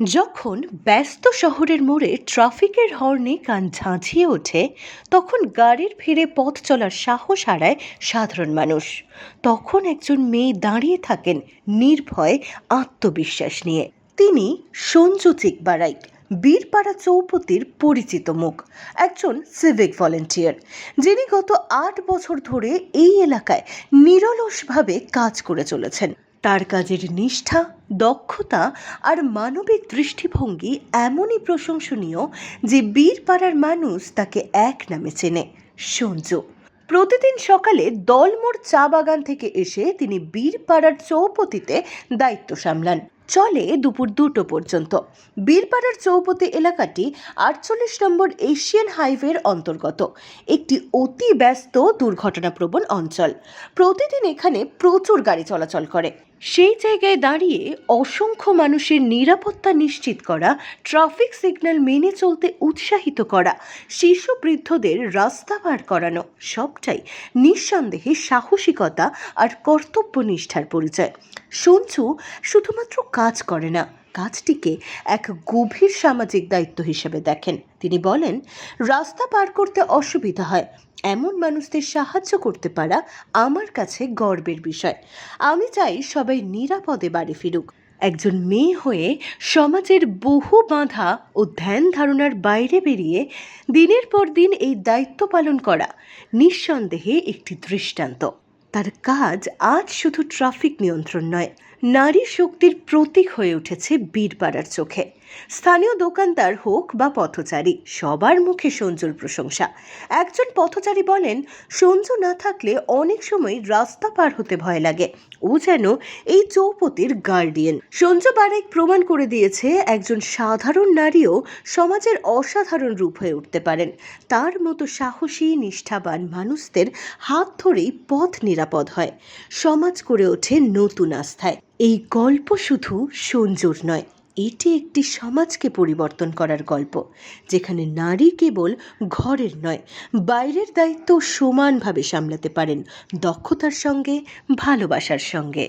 যখন ব্যস্ত শহরের মোড়ে ট্রাফিকের হর্নে কান ঝাঁঝিয়ে ওঠে, তখন গাড়ির ভিড়ে পথ চলার সাহস হারায় সাধারণ মানুষ। তখন একজন মেয়ে দাঁড়িয়ে থাকেন নির্ভয় আত্মবিশ্বাস নিয়ে। তিনি সঞ্জু চিকবারাইক বীরপাড়া চৌপতির পরিচিত মুখ, একজন সিভিক ভলেন্টিয়ার যিনি গত আট বছর ধরে এই এলাকায় নিরলসভাবে কাজ করে চলেছেন। তার কাজের নিষ্ঠা দক্ষতা আর মানবিক দৃষ্টিভঙ্গি এমনই প্রশংসনীয় যে বীরপাড়ার মানুষ তাকে এক নামে চেনে, সঞ্জু। প্রতিদিন সকালে দলমোড় চা বাগান থেকে এসে তিনি বীরপাড়ার চৌপতিতে দায়িত্ব সামলান। চলে দুপুর দুটো পর্যন্ত। বীরপাড়ার চৌপতি এলাকাটি আটচল্লিশ নম্বর এশিয়ান হাইওয়ের অন্তর্গত। একটি অতি ব্যস্ত দুর্ঘটনাপ্রবণ অঞ্চল। প্রতিদিন এখানে প্রচুর গাড়ি চলাচল করে। সেই জায়গায় দাঁড়িয়ে অসংখ্য মানুষের নিরাপত্তা নিশ্চিত করা, ট্রাফিক সিগন্যাল মেনে চলতে উৎসাহিত করা, শিশু বৃদ্ধদের রাস্তা পার করানো, সবটাই নিঃসন্দেহে সাহসিকতা আর কর্তব্যনিষ্ঠার পরিচয়। সঞ্জু শুধুমাত্র কাজ করে না কাজটিকে এক গভীর সামাজিক দায়িত্ব হিসেবে দেখেন। তিনি বলেন, রাস্তা পার করতে অসুবিধা হয়। এমন মানুষদের সাহায্য করতে পারা আমার কাছে গর্বের বিষয়। আমি চাই সবাই নিরাপদে বাড়ি ফিরুক। একজন মেয়ে হয়ে সমাজের বহু বাধা ও ধ্যান ধারণার বাইরে বেরিয়ে দিনের পর দিন এই দায়িত্ব পালন করা নিঃসন্দেহে একটি দৃষ্টান্ত। তার কাজ আজ শুধু ট্রাফিক নিয়ন্ত্রণ নয় নারী শক্তির প্রতীক হয়ে উঠেছে বীরপাড়ার চোখে। স্থানীয় দোকানদার হোক বা পথচারী, সবার মুখে সঞ্জুর প্রশংসা। একজন পথচারী বলেন, সঞ্জু না থাকলে অনেক সময় রাস্তা পার হতে ভয় লাগে। ও যেন এই চৌপতির গার্ডিয়ান সঞ্জু বারেক প্রমাণ করে দিয়েছে, একজন সাধারণ নারীও সমাজের অসাধারণ রূপ হয়ে উঠতে পারেন। তার মতো সাহসী, নিষ্ঠাবান মানুষদের হাত ধরেই পথ নিরাপদ হয়। সমাজ করে ওঠে নতুন আস্থায়। এই গল্প শুধু সঞ্জুর নয়, এটি একটি সমাজকে পরিবর্তন করার গল্প, যেখানে নারী কেবল ঘরের নয়, বাইরের দায়িত্ব সমানভাবে সামলাতে পারেন দক্ষতার সঙ্গে, ভালোবাসার সঙ্গে।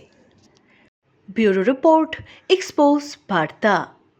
ব্যুরো রিপোর্ট, এক্সপোজ, বার্তা।